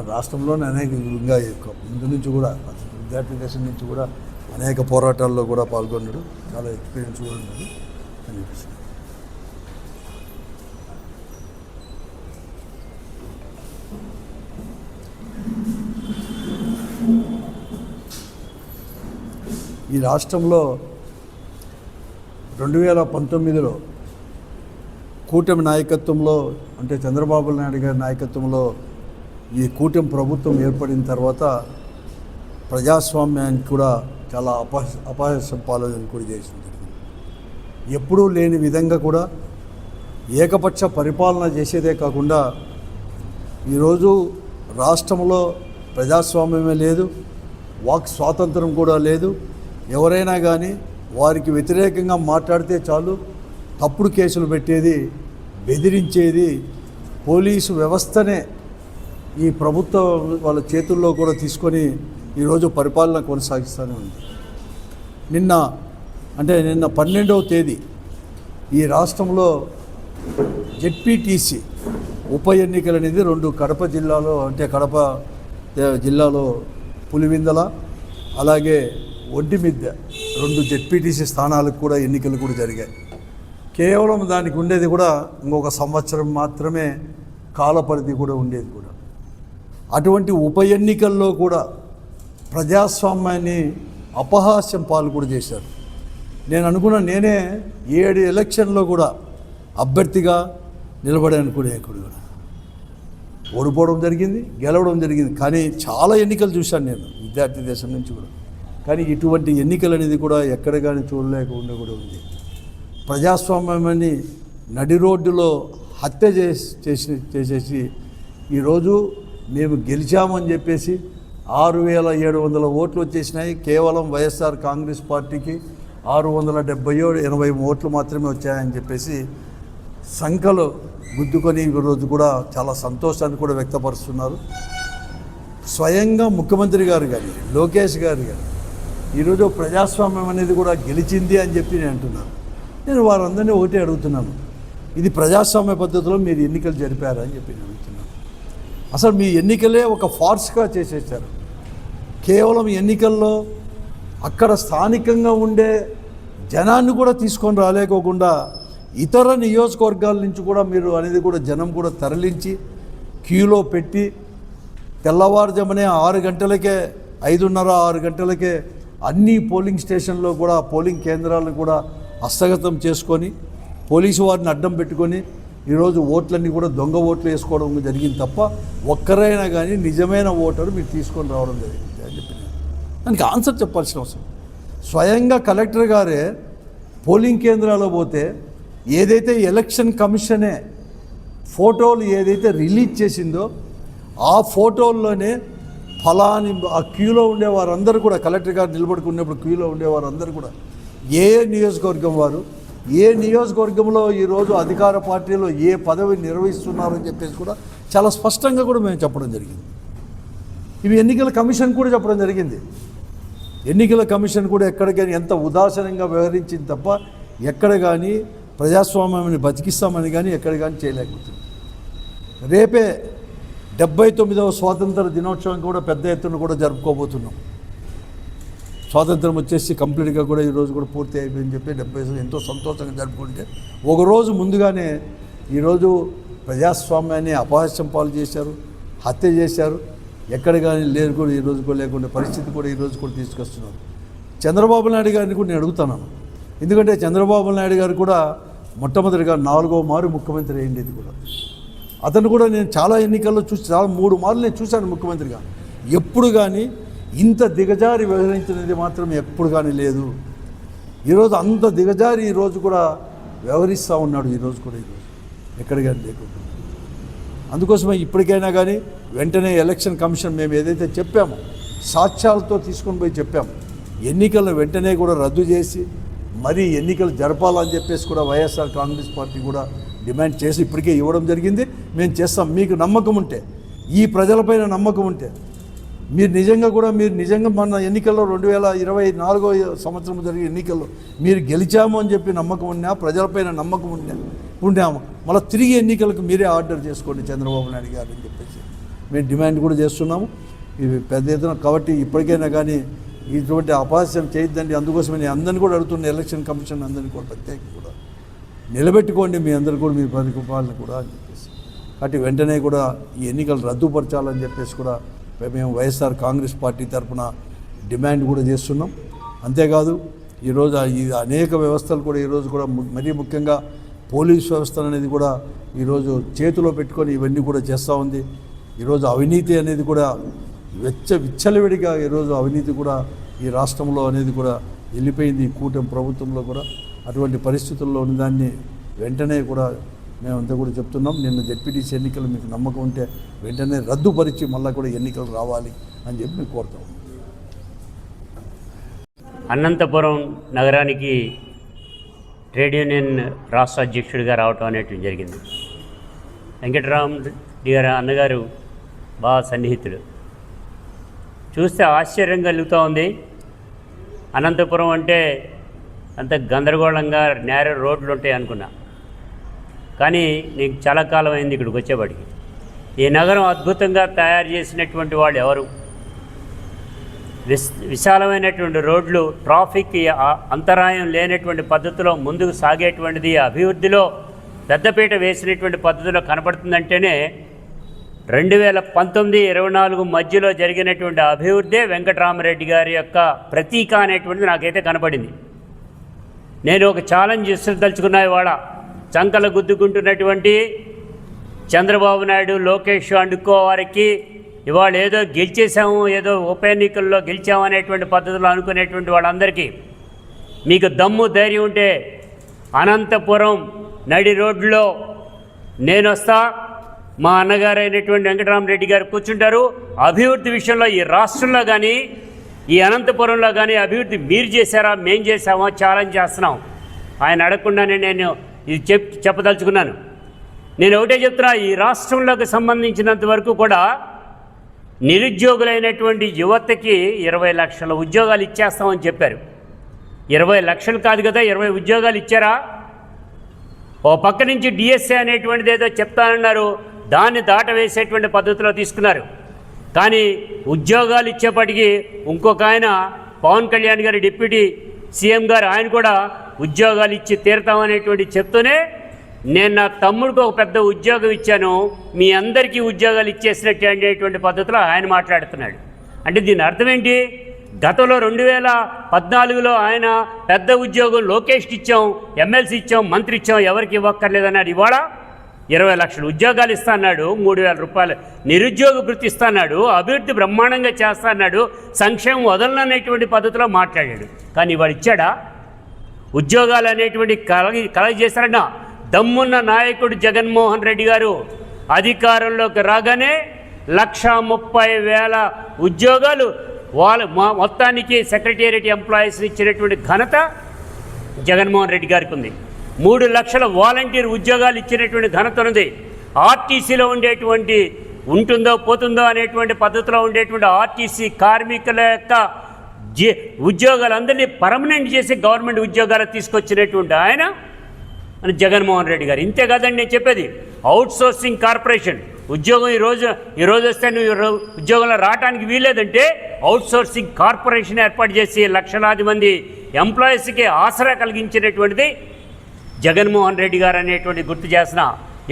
మన రాష్ట్రంలోనే అనేక ఇంకా ఎక్కువ. ముందు నుంచి కూడా విద్యార్థి దేశం నుంచి కూడా అనేక పోరాటాల్లో కూడా పాల్గొన్నాడు. చాలా ఎక్స్పీరియన్స్ కూడా ఉన్నది. చెప్పేసి ఈ రాష్ట్రంలో రెండు వేల పంతొమ్మిదిలో కూటమి నాయకత్వంలో అంటే చంద్రబాబు నాయుడు గారి నాయకత్వంలో ఈ కూటమి ప్రభుత్వం ఏర్పడిన తర్వాత ప్రజాస్వామ్యానికి కూడా చాలా అపహ అపహాస్యం పాలన కూడా చేసింది ఎప్పుడూ లేని విధంగా కూడా ఏకపక్ష పరిపాలన చేసేదే కాకుండా ఈరోజు రాష్ట్రంలో ప్రజాస్వామ్యమే లేదు వాక్ స్వాతంత్రం కూడా లేదు. ఎవరైనా కానీ వారికి వ్యతిరేకంగా మాట్లాడితే చాలు తప్పుడు కేసులు పెట్టేది బెదిరించేది పోలీసు వ్యవస్థనే ఈ ప్రభుత్వం వాళ్ళ చేతుల్లో కూడా తీసుకొని ఈరోజు పరిపాలన కొనసాగిస్తూనే ఉంది. నిన్న అంటే నిన్న పన్నెండవ తేదీ ఈ రాష్ట్రంలో జెడ్పీటీసీ ఉప ఎన్నికలు అనేది రెండు కడప జిల్లాలో అంటే కడప జిల్లాలో పులివిందల అలాగే ఒంటిమిద్దె రెండు జెడ్పీటీసీ స్థానాలకు కూడా ఎన్నికలు కూడా జరిగాయి. కేవలం దానికి ఉండేది కూడా ఇంకొక సంవత్సరం మాత్రమే కాలపరిధి కూడా ఉండేది కూడా. అటువంటి ఉప ఎన్నికల్లో కూడా ప్రజాస్వామ్యాన్ని అపహాస్యం పాలు కూడా చేశారు. నేను అనుకున్న నేనే ఏడు ఎలక్షన్లో కూడా అభ్యర్థిగా నిలబడాను కూడా కూడా. ఓడిపోవడం జరిగింది గెలవడం జరిగింది. కానీ చాలా ఎన్నికలు చూశాను నేను విద్యార్థి దేశం నుంచి కూడా. కానీ ఇటువంటి ఎన్నికలు అనేది కూడా ఎక్కడ కానీ చూడలేకుండా కూడా ఉంది. ప్రజాస్వామ్యాన్ని నడి రోడ్డులో హత్య చేసి చేసి చేసేసి ఈరోజు మేము గెలిచామని చెప్పేసి ఆరు వేల ఏడు వందల ఓట్లు వచ్చేసినాయి. కేవలం వైఎస్ఆర్ కాంగ్రెస్ పార్టీకి ఆరు వందల డెబ్బయో ఎనభై ఓట్లు మాత్రమే వచ్చాయని చెప్పేసి సంఖలు గుద్దుకొని ఈరోజు కూడా చాలా సంతోషాన్ని కూడా వ్యక్తపరుస్తున్నారు. స్వయంగా ముఖ్యమంత్రి గారు కానీ లోకేష్ గారు కానీ ఈరోజు ప్రజాస్వామ్యం అనేది కూడా గెలిచింది అని చెప్పి నేను అంటున్నాను. నేను వారందరినీ ఒకటే అడుగుతున్నాను. ఇది ప్రజాస్వామ్య పద్ధతిలో మీరు ఎన్నికలు జరిపారని చెప్పి నేను అడుగుతున్నాను. అసలు మీ ఎన్నికలే ఒక ఫార్స్గా చేసేసారు కేవలం ఎన్నికల్లో అక్కడ స్థానికంగా ఉండే జనాన్ని కూడా తీసుకొని రాలేకోకుండా ఇతర నియోజకవర్గాల నుంచి కూడా మీరు అనేది కూడా జనం కూడా తరలించి క్యూలో పెట్టి తెల్లవారుజామునే ఆరు గంటలకే ఐదున్నర ఆరు గంటలకే అన్ని పోలింగ్ స్టేషన్లో కూడా పోలింగ్ కేంద్రాలను కూడా హస్తగతం చేసుకొని పోలీసు వారిని అడ్డం పెట్టుకొని ఈరోజు ఓట్లన్నీ కూడా దొంగ ఓట్లు వేసుకోవడం జరిగింది తప్ప ఒక్కరైనా కానీ నిజమైన ఓటరు మీరు తీసుకొని రావడం జరిగింది అని చెప్పి దానికి ఆన్సర్ చెప్పాల్సిన అవసరం స్వయంగా కలెక్టర్ గారే పోలింగ్ కేంద్రాల్లో పోతే ఏదైతే ఎలక్షన్ కమిషనే ఫోటోలు ఏదైతే రిలీజ్ చేసిందో ఆ ఫోటోల్లోనే ఫలాని ఆ క్యూలో ఉండే వారందరూ కూడా కలెక్టర్ గారు నిలబడుకున్నప్పుడు క్యూలో ఉండే వారందరూ కూడా ఏ నియోజకవర్గం వారు ఏ నియోజకవర్గంలో ఈరోజు అధికార పార్టీలో ఏ పదవి నిర్వహిస్తున్నారని చెప్పేసి కూడా చాలా స్పష్టంగా కూడా మేము చెప్పడం జరిగింది. ఇవి ఎన్నికల కమిషన్ కూడా చెప్పడం జరిగింది. ఎన్నికల కమిషన్ కూడా ఎక్కడ కానీ ఎంత ఉదాసీనంగా వ్యవహరించింది తప్ప ఎక్కడ కానీ ప్రజాస్వామ్యాన్ని బతికిస్తామని కానీ ఎక్కడ కానీ చేయలేకపోతుంది. రేపే డెబ్బై తొమ్మిదవ స్వాతంత్ర దినోత్సవం కూడా పెద్ద ఎత్తున కూడా జరుపుకోబోతున్నాం. స్వాతంత్రం వచ్చేసి కంప్లీట్గా కూడా ఈరోజు కూడా పూర్తి అయిపోయిందని చెప్పి డెబ్బై ఎంతో సంతోషంగా జరుపుకుంటే ఒకరోజు ముందుగానే ఈరోజు ప్రజాస్వామ్యాన్ని అపహాస్యం పాలు చేశారు హత్య చేశారు. ఎక్కడ కానీ లేరు కూడా ఈ రోజు కూడా లేకుండా పరిస్థితి కూడా ఈరోజు కూడా తీసుకొస్తున్నారు. చంద్రబాబు నాయుడు గారిని కూడా నేను అడుగుతున్నాను ఎందుకంటే చంద్రబాబు నాయుడు గారు కూడా మొట్టమొదటిగా నాలుగో మారు ముఖ్యమంత్రి అయింది ఇది కూడా. అతను కూడా నేను చాలా ఎన్నికల్లో చూసి చాలా మూడు మార్లు నేను చూశాను ముఖ్యమంత్రిగా. ఎప్పుడు కానీ ఇంత దిగజారి వ్యవహరించినది మాత్రం ఎప్పుడు కానీ లేదు. ఈరోజు అంత దిగజారి ఈరోజు కూడా వ్యవహరిస్తూ ఉన్నాడు ఈరోజు కూడా ఈరోజు ఎక్కడికైనా లేకుండా. అందుకోసమే ఇప్పటికైనా కానీ వెంటనే ఎలక్షన్ కమిషన్ మేము ఏదైతే చెప్పామో సాక్ష్యాలతో తీసుకొని పోయి చెప్పాము ఎన్నికలను వెంటనే కూడా రద్దు చేసి మరీ ఎన్నికలు జరపాలని చెప్పేసి కూడా వైఎస్ఆర్ కాంగ్రెస్ పార్టీ కూడా డిమాండ్ చేసి ఇప్పటికే ఇవ్వడం జరిగింది. మేము చేస్తాం. మీకు నమ్మకం ఉంటే ఈ ప్రజలపైన నమ్మకం ఉంటే మీరు నిజంగా కూడా మీరు నిజంగా మన ఎన్నికల్లో రెండు వేల ఇరవై నాలుగో సంవత్సరం జరిగే ఎన్నికల్లో మీరు గెలిచాము అని చెప్పి నమ్మకం ఉన్నా ప్రజలపైన నమ్మకం ఉన్నా ఉండాము. మళ్ళీ తిరిగి ఎన్నికలకు మీరే ఆర్డర్ చేసుకోండి చంద్రబాబు నాయుడు గారు అని చెప్పేసి. మేము డిమాండ్ కూడా చేస్తున్నాము. ఇవి పెద్ద ఎత్తున కాబట్టి ఇప్పటికైనా కానీ ఇటువంటి అపహాస్యం చేయొద్దండి. అందుకోసమే నేను అందరిని కూడా అడుగుతున్న ఎలక్షన్ కమిషన్ అందరినీ కూడా ప్రత్యేకంగా కూడా. నిలబెట్టుకోండి మీ అందరు కూడా మీ పరిపాలన కూడా అని చెప్పేసి. కాబట్టి వెంటనే కూడా ఈ ఎన్నికలు రద్దుపరచాలని చెప్పేసి కూడా మేము వైఎస్ఆర్ కాంగ్రెస్ పార్టీ తరఫున డిమాండ్ కూడా చేస్తున్నాం. అంతేకాదు ఈరోజు ఈ అనేక వ్యవస్థలు కూడా ఈరోజు కూడా మరీ ముఖ్యంగా పోలీస్ వ్యవస్థ అనేది కూడా ఈరోజు చేతిలో పెట్టుకొని ఇవన్నీ కూడా చేస్తూ ఉంది. ఈరోజు అవినీతి అనేది కూడా వెచ్చ విచ్చలవిడిగా ఈరోజు అవినీతి కూడా ఈ రాష్ట్రంలో అనేది కూడా వెళ్ళిపోయింది ఈ కూటమి ప్రభుత్వంలో కూడా. అటువంటి పరిస్థితుల్లో ఉన్నదాన్ని వెంటనే కూడా మేమంతా కూడా చెప్తున్నాం నిన్న జడ్పీటీసీ ఎన్నికలు మీకు నమ్మకం ఉంటే వెంటనే రద్దుపరిచి మళ్ళీ కూడా ఎన్నికలు రావాలి అని చెప్పి మేము కోరుతాం అనంతపురం నగరానికి ట్రేడ్ యూనియన్ రాష్ట్ర అధ్యక్షుడిగా రావటం అనేటివి జరిగింది. వెంకటరామ్ రెడ్డి గారు అన్నగారు బాగా సన్నిహితుడు చూస్తే ఆశ్చర్యం కలుగుతూ ఉంది. అనంతపురం అంటే అంత గందరగోళంగా నేర రోడ్లు ఉంటాయి అనుకున్నా. కానీ నీకు చాలా కాలం అయింది ఇక్కడికి వచ్చేవాడికి. ఈ నగరం అద్భుతంగా తయారు చేసినటువంటి వాళ్ళు ఎవరు? విస్ విశాలమైనటువంటి రోడ్లు ట్రాఫిక్ అంతరాయం లేనటువంటి పద్ధతిలో ముందుకు సాగేటువంటిది అభివృద్ధిలో పెద్దపీట వేసినటువంటి పద్ధతిలో కనపడుతుందంటేనే రెండు వేల పంతొమ్మిది ఇరవై నాలుగు మధ్యలో జరిగినటువంటి అభివృద్ధే వెంకటరామరెడ్డి గారి యొక్క ప్రతీక అనేటువంటిది నాకైతే కనపడింది నేను ఒక ఛాలెంజ్ తలుచుకున్నా ఇవాళ. చంకలు గుద్దుకుంటున్నటువంటి చంద్రబాబు నాయుడు లోకేష్ అండుకో వారికి ఇవాళ ఏదో గెలిచేసాము ఏదో ఉప ఎన్నికల్లో గెలిచాము అనేటువంటి పద్ధతిలో అనుకునేటువంటి వాళ్ళందరికీ మీకు దమ్ము ధైర్యం ఉంటే అనంతపురం నడి రోడ్లో నేను వస్తా. మా అన్నగారు అయినటువంటి వెంకటరామరెడ్డి గారు కూర్చుంటారు. అభివృద్ధి విషయంలో ఈ రాష్ట్రంలో కానీ ఈ అనంతపురంలో కానీ అభివృద్ధి మీరు చేశారా మేం చేశామా ఛాలెంజ్ చేస్తున్నాం. ఆయన అడగకుండానే నేను ఇది చెప్ చెప్పదలుచుకున్నాను. నేను ఒకటే చెప్తున్నా ఈ రాష్ట్రంలోకి సంబంధించినంత వరకు కూడా నిరుద్యోగులైనటువంటి యువతకి ఇరవై లక్షల ఉద్యోగాలు ఇచ్చేస్తామని చెప్పారు. ఇరవై లక్షలు కాదు కదా ఇరవై ఉద్యోగాలు ఇచ్చారా? ఓ పక్క నుంచి డిఎస్ఏ అనేటువంటిది ఏదో చెప్తానన్నారు దాన్ని దాటవేసేటువంటి పద్ధతిలో తీసుకున్నారు. కానీ ఉద్యోగాలు ఇచ్చేప్పటికీ ఇంకొక ఆయన పవన్ కళ్యాణ్ గారి డిప్యూటీ సీఎం గారు ఆయన కూడా ఉద్యోగాలు ఇచ్చి తీరుతామనేటువంటి చెప్తూనే నేను నా తమ్ముడికి ఒక పెద్ద ఉద్యోగం ఇచ్చాను. మీ అందరికీ ఉద్యోగాలు ఇచ్చేసినట్టు అనేటువంటి పద్ధతిలో ఆయన మాట్లాడుతున్నాడు. అంటే దీని అర్థం ఏంటి? గతంలో రెండు వేల పద్నాలుగులో ఆయన పెద్ద ఉద్యోగం లోకేష్కి ఇచ్చాం ఎమ్మెల్సీ ఇచ్చాం మంత్రి ఇచ్చాం ఎవరికి ఇవ్వక్కర్లేదన్నాడు. ఇవాళ ఇరవై లక్షల ఉద్యోగాలు ఇస్తా అన్నాడు మూడు వేల రూపాయలు నిరుద్యోగ వృత్తి ఇస్తాన్నాడు అభివృద్ధి బ్రహ్మాండంగా చేస్తా అన్నాడు సంక్షేమం వదలననేటువంటి పద్ధతిలో మాట్లాడాడు. కానీ ఇవాడు ఇచ్చాడా? ఉద్యోగాలు అనేటువంటి కలగి కలగజేశారన్న దమ్మున్న నాయకుడు జగన్మోహన్ రెడ్డి గారు అధికారంలోకి రాగానే లక్ష ముప్పై వేల ఉద్యోగాలు వాళ్ళ మా- మొత్తానికి సెక్రటేరియట్ ఎంప్లాయీస్ ఇచ్చినటువంటి ఘనత జగన్మోహన్ రెడ్డి గారికి ఉంది. మూడు లక్షల వాలంటీర్ ఉద్యోగాలు ఇచ్చినటువంటి ఘనత ఉంది. ఆర్టీసీలో ఉండేటువంటి ఉంటుందో పోతుందో అనేటువంటి పద్ధతిలో ఉండేటువంటి ఆర్టీసీ కార్మికుల యొక్క జీ ఉద్యోగాలందరినీ పర్మనెంట్ చేసి గవర్నమెంట్ ఉద్యోగాలు తీసుకొచ్చినటువంటి ఆయన అని జగన్మోహన్ రెడ్డి గారు. ఇంతే కదండి నేను చెప్పేది. Outsourcing corporation. ఉద్యోగం ఈ రోజు ఈ వస్తే నువ్వు ఉద్యోగంలో రావడానికి వీల్లేదంటే అవుట్ సోర్సింగ్ కార్పొరేషన్ ఏర్పాటు చేసి లక్షలాది మంది ఎంప్లాయీస్కి ఆసరా కలిగించినటువంటిది జగన్మోహన్ రెడ్డి గారు అనేటువంటి గుర్తు చేసిన.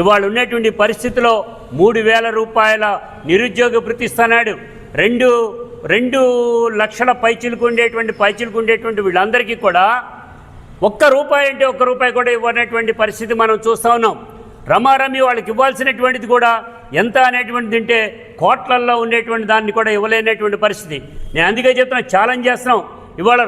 ఇవాళ ఉన్నటువంటి పరిస్థితిలో మూడు వేల రూపాయల నిరుద్యోగ వృత్తిస్తున్నాడు రెండు రెండు లక్షల పైచిలకు ఉండేటువంటి పైచిలకు ఉండేటువంటి వీళ్ళందరికీ కూడా ఒక్క రూపాయి అంటే ఒక్క రూపాయి కూడా ఇవ్వనటువంటి పరిస్థితి మనం చూస్తూ ఉన్నాం. రమారమి వాళ్ళకి ఇవ్వాల్సినటువంటిది కూడా ఎంత అనేటువంటిది అంటే కోట్లల్లో ఉండేటువంటి దాన్ని కూడా ఇవ్వలేనటువంటి పరిస్థితి. నేను అందుకే చెప్తున్నా ఛాలెంజ్ చేస్తున్నాం. ఇవాళ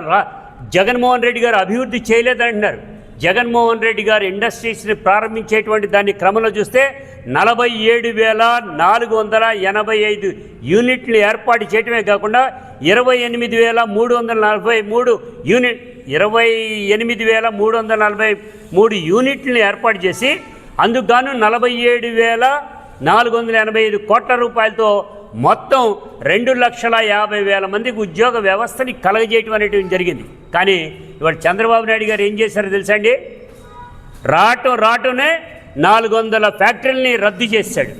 జగన్మోహన్ రెడ్డి గారు అభివృద్ధి చేయలేదంటున్నారు. జగన్మోహన్ రెడ్డి గారు ఇండస్ట్రీస్ని ప్రారంభించేటువంటి దాన్ని క్రమంలో చూస్తే నలభై ఏడు వేల నాలుగు వందల ఎనభై ఐదు యూనిట్లు ఏర్పాటు చేయటమే కాకుండా ఇరవై ఎనిమిది వేల మూడు వందల నలభై మూడు యూనిట్ ఇరవై ఎనిమిది వేల మూడు వందల నలభై మూడు యూనిట్లను ఏర్పాటు చేసి అందుకు గాను నలభై ఏడు వేల నాలుగు వందల ఎనభై ఐదు కోట్ల రూపాయలతో మొత్తం రెండు లక్షల యాభై వేల మందికి ఉద్యోగ వ్యవస్థని కలగజేయటం అనేటువంటి జరిగింది. కానీ ఇవాళ చంద్రబాబు నాయుడు గారు ఏం చేశారో తెలుసా అండి? రావటం రావటమే నాలుగు వందల ఫ్యాక్టరీలని రద్దు చేశాడు.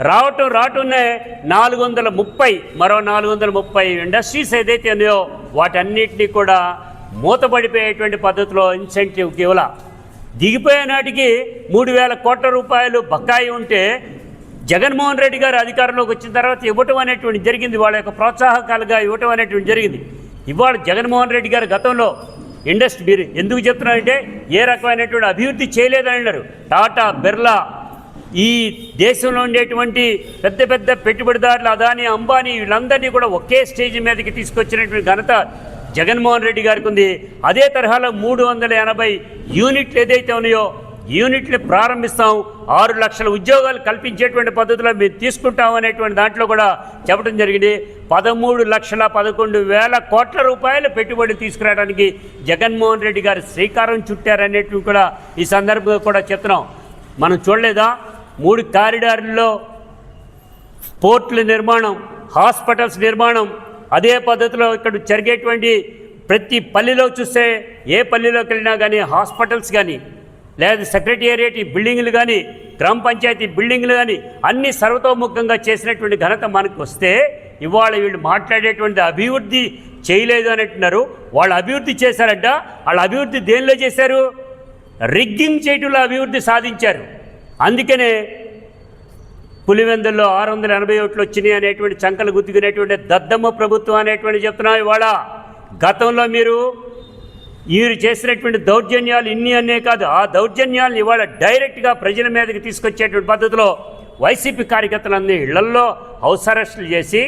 రావటం రావటమే నాలుగు వందల ముప్పై మరో నాలుగు వందల ముప్పై ఇండస్ట్రీస్ ఏదైతే ఉన్నాయో వాటన్నిటినీ కూడా మూతపడిపోయేటువంటి పద్ధతిలో ఇన్సెంటివ్ ఇవ్వాల. దిగిపోయే నాటికి మూడు వేల కోట్ల రూపాయలు బకాయి ఉంటే జగన్మోహన్ రెడ్డి గారు అధికారంలోకి వచ్చిన తర్వాత ఇవ్వటం అనేటువంటి జరిగింది. వాళ్ళ యొక్క ప్రోత్సాహకాలుగా ఇవ్వటం అనేటువంటి జరిగింది. ఇవాళ జగన్మోహన్ రెడ్డి గారు గతంలో ఇండస్ట్రీ మీరు ఎందుకు చెప్తున్నారంటే ఏ రకమైనటువంటి అభివృద్ధి చేయలేదని అన్నారు. టాటా బిర్లా ఈ దేశంలో ఉండేటువంటి పెద్ద పెద్ద పెట్టుబడిదారులు అదాని అంబానీ వీళ్ళందరినీ కూడా ఒకే స్టేజ్ మీదకి తీసుకొచ్చినటువంటి ఘనత జగన్మోహన్ రెడ్డి గారికి ఉంది. అదే తరహాలో మూడు వందల ఎనభై యూనిట్లు ఏదైతే ఉన్నాయో యూనిట్లు ప్రారంభిస్తాం. ఆరు లక్షల ఉద్యోగాలు కల్పించేటువంటి పద్ధతిలో మేము తీసుకుంటాం అనేటువంటి దాంట్లో కూడా చెప్పడం జరిగింది. పదమూడు లక్షల పదకొండు వేల కోట్ల రూపాయల పెట్టుబడి తీసుకురావడానికి జగన్మోహన్ రెడ్డి గారు శ్రీకారం చుట్టారనేటివి కూడా ఈ సందర్భంగా కూడా చెప్తున్నాం. మనం చూడలేదా? మూడు కారిడార్లలో పోర్టుల నిర్మాణం హాస్పిటల్స్ నిర్మాణం అదే పద్ధతిలో ఇక్కడ జరిగేటువంటి ప్రతి పల్లెలో చూస్తే ఏ పల్లెలోకి వెళ్ళినా కానీ హాస్పిటల్స్ కానీ లేదా సెక్రటేరియట్ బిల్డింగ్లు కానీ గ్రామ పంచాయతీ బిల్డింగ్లు కానీ అన్ని సర్వతోముఖంగా చేసినటువంటి ఘనత మనకు వస్తే ఇవాళ వీళ్ళు మాట్లాడేటువంటి అభివృద్ధి చేయలేదు అని అంటున్నారు. వాళ్ళు అభివృద్ధి చేశారంట. వాళ్ళు అభివృద్ధి దేనిలో చేశారు? రిగ్గింగ్ చేయటంలో అభివృద్ధి సాధించారు. అందుకనే పులివెందుల్లో ఆరు వందల ఎనభై ఒకటి వచ్చినాయి అనేటువంటి చంకలు గుద్దుకునేటువంటి దద్దమ్మ ప్రభుత్వం అనేటువంటి చెప్తున్నాం ఇవాళ. గతంలో మీరు వీరు చేసినటువంటి దౌర్జన్యాలు ఇన్ని అనే కాదు ఆ దౌర్జన్యాలను ఇవాళ డైరెక్ట్గా ప్రజల మీదకి తీసుకొచ్చేటువంటి పద్ధతిలో వైసీపీ కార్యకర్తలన్నీ ఇళ్ళల్లో హౌస్ అరెస్టులు చేసి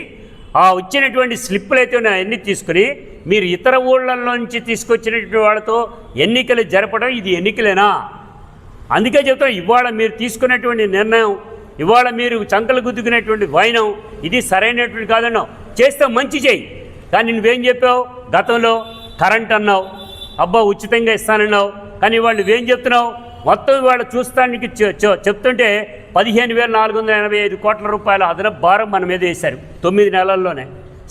ఆ వచ్చినటువంటి స్లిప్పులు అయితే ఉన్నాయో అన్ని తీసుకుని మీరు ఇతర ఊళ్ళల్లో నుంచి తీసుకొచ్చినటువంటి వాళ్ళతో ఎన్నికలు జరపడం ఇది ఎన్నికలేనా? అందుకే చెప్తాం ఇవాళ మీరు తీసుకున్నటువంటి నిర్ణయం ఇవాళ మీరు చంకలు గుద్దుకునేటువంటి వైనం ఇది సరైనటువంటి కాదన్నావు. చేస్తే మంచి చేయి. కానీ నువ్వేం చెప్పావు? గతంలో కరెంట్ అన్నావు. అబ్బా ఉచితంగా ఇస్తానన్నావు. కానీ వాళ్ళు ఏం చెప్తున్నావు? మొత్తం వాళ్ళు చూస్తానికి చెప్తుంటే పదిహేను వేల నాలుగు వందల ఎనభై ఐదు కోట్ల రూపాయల అదనపు భారం మన మీద వేశారు. తొమ్మిది నెలల్లోనే.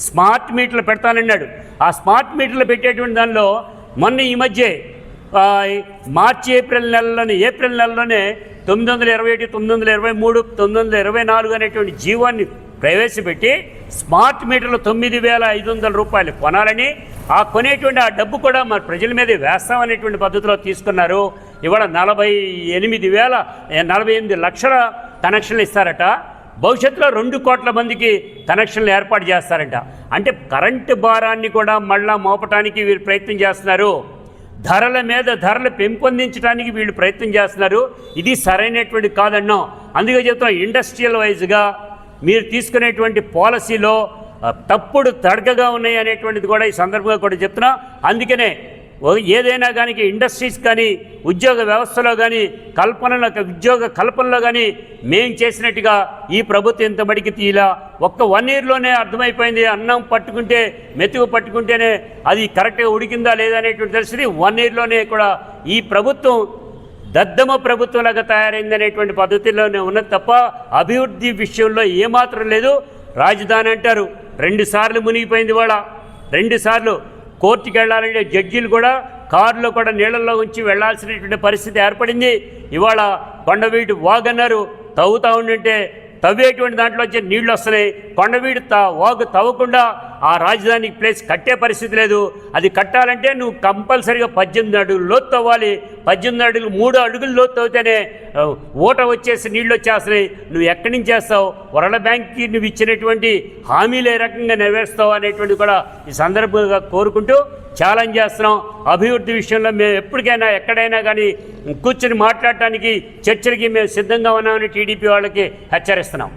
స్మార్ట్ మీటర్లు పెడతానన్నాడు. ఆ స్మార్ట్ మీటర్లు పెట్టేటువంటి దానిలో మొన్న ఈ మధ్య మార్చి ఏప్రిల్ నెలలోనే ఏప్రిల్ నెలలోనే తొమ్మిది వందల ఇరవై ఒకటి తొమ్మిది వందల ఇరవై మూడు తొమ్మిది వందల ఇరవై నాలుగు అనేటువంటి జీవాన్ని ప్రవేశపెట్టి స్మార్ట్ మీటర్లు తొమ్మిది వేల ఐదు వందల రూపాయలు కొనాలని ఆ కొనేటువంటి ఆ డబ్బు కూడా మన ప్రజల మీద వేస్తామనేటువంటి పద్ధతిలో తీసుకున్నారు. ఇవాళ నలభై ఎనిమిది వేల నలభై ఎనిమిది లక్షల కనెక్షన్లు ఇస్తారట. భవిష్యత్తులో రెండు కోట్ల మందికి కనెక్షన్లు ఏర్పాటు చేస్తారంట. అంటే కరెంటు భారాన్ని కూడా మళ్ళా మోపటానికి వీరు ప్రయత్నం చేస్తున్నారు. ధరల మీద ధరలు పెంపొందించడానికి వీళ్ళు ప్రయత్నం చేస్తున్నారు. ఇది సరైనటువంటి కాదన్నాం. అందుకే చెప్తాం ఇండస్ట్రియల్ వైజ్గా మీరు తీసుకునేటువంటి పాలసీలో తప్పుడు తడకగా ఉన్నాయి అనేటువంటిది కూడా ఈ సందర్భంగా కూడా చెప్తున్నా. అందుకనే ఏదైనా కానీ ఇండస్ట్రీస్ కానీ ఉద్యోగ వ్యవస్థలో కానీ కల్పనలో ఉద్యోగ కల్పనలో కానీ మేం చేసినట్టుగా ఈ ప్రభుత్వం ఇంత మడికి తీలా. ఒక్క వన్ ఇయర్లోనే అర్థమైపోయింది. అన్నం పట్టుకుంటే మెతుకు పట్టుకుంటేనే అది కరెక్ట్గా ఉడికిందా లేదా అనేటువంటి తెలిసింది వన్ ఇయర్లోనే కూడా ఈ ప్రభుత్వం దద్దమ ప్రభుత్వంలాగా తయారైంది అనేటువంటి పద్ధతిలోనే ఉన్నది తప్ప అభివృద్ధి విషయంలో ఏమాత్రం లేదు. రాజధాని అంటారు. రెండుసార్లు మునిగిపోయింది వాళ్ళ రెండుసార్లు కోర్టుకి వెళ్ళాలంటే జడ్జీలు కూడా కారులో కూడా నీళ్ళల్లో ఉంచి వెళ్ళాల్సినటువంటి పరిస్థితి ఏర్పడింది. ఇవాళ కొండవీటి వాగన్నారు. తవ్వుతూ ఉండింటే తవ్వేటువంటి దాంట్లో వచ్చే నీళ్ళు వస్తున్నాయి. కొండవీడు తా వాగు తవ్వకుండా ఆ రాజధానికి ప్లేస్ కట్టే పరిస్థితి లేదు. అది కట్టాలంటే నువ్వు కంపల్సరీగా పద్దెనిమిది అడుగులు లోతు తవ్వాలి పద్దెనిమిది అడుగులు మూడు అడుగులు లోతు తవ్వితేనే ఊట వచ్చేసి నీళ్ళు వచ్చేస్తాయి. నువ్వు ఎక్కడి నుంచి చేస్తావు? వరల్డ్ బ్యాంక్కి నువ్వు ఇచ్చినటువంటి హామీలు ఏ రకంగా నెరవేరుస్తావు అనేటువంటి కూడా ఈ సందర్భంగా కోరుకుంటూ ఛాలెంజ్ చేస్తున్నాం. అభివృద్ధి విషయంలో మేము ఎప్పటికైనా ఎక్కడైనా కానీ కూర్చొని మాట్లాడటానికి చర్చలకి మేము సిద్ధంగా ఉన్నామని టీడీపీ వాళ్ళకి హెచ్చరిస్తున్నాం.